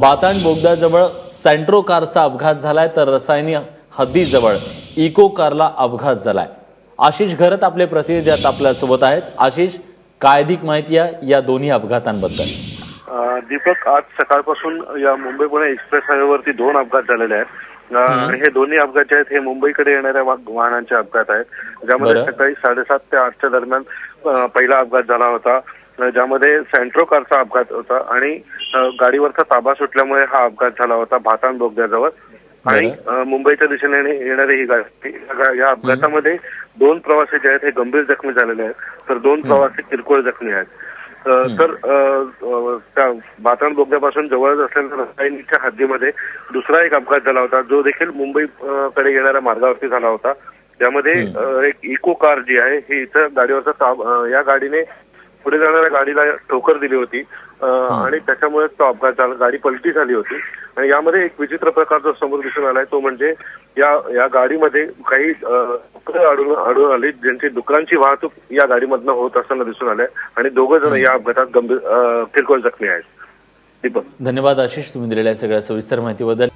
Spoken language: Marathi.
बाताण बोगद्याजवळ सँट्रो कारचा अपघात झालाय तर रसायनी हद्दीजवळ इको कारला अपघात झालाय. आशिष घरत आपले प्रतिनिधी आता आपल्यासोबत आहेत. आशिष काय अधिक माहिती आहे या दोन्ही अपघातांबद्दल? दीपक आज सकाळपासून या मुंबई पुणे एक्सप्रेस हायवेवरती दोन अपघात झालेले आहेत. आणि हे दोन्ही अपघात जे आहेत हे मुंबईकडे येणाऱ्या वाहनांचे अपघात आहेत. ज्यामध्ये. सकाळी साडेसात ते आठच्या दरम्यान पहिला अपघात झाला होता. ज्यामध्ये सँट्रो कारचा अपघात होता आणि गाडीवरचा ताबा सुटल्यामुळे हा अपघात झाला होता भाताण बोगद्याजवळ. आणि मुंबईच्या दिशेने येणे- येणारी ही गाडी या अपघातामध्ये दोन प्रवासी जे आहेत हे गंभीर जखमी झालेले आहेत. तर दोन प्रवासी किरकोळ जखमी आहेत. तर त्या बातण बोगद्यापासून जवळच असलेल्या रसायनीच्या हद्दीमध्ये दुसरा एक अपघात झाला होता. जो देखील मुंबई कडे येणाऱ्या मार्गावरती झाला होता. त्यामध्ये एक इको कार जी आहे ही इथं गाडीवरचा ताब या गाडीने पुढे जाणाऱ्या गाडीला ठोकर दिली होती. आणि त्याच्यामुळे तो अपघात झाला. गाडी पलटी झाली होती. आणि यामध्ये एक विचित्र प्रकार जो समोर दिसून आलाय. तो म्हणजे या या गाडीमध्ये काही आढळून आढळून आली. ज्यांची डुकरांची वाहतूक या गाडीमधनं होत असताना दिसून आलंय. आणि दोघं जण या अपघातात गंभीर किरकोळ जखमी आहेत. धन्यवाद आशिष. तुम्ही दिलेल्या सगळ्या सविस्तर माहितीबद्दल.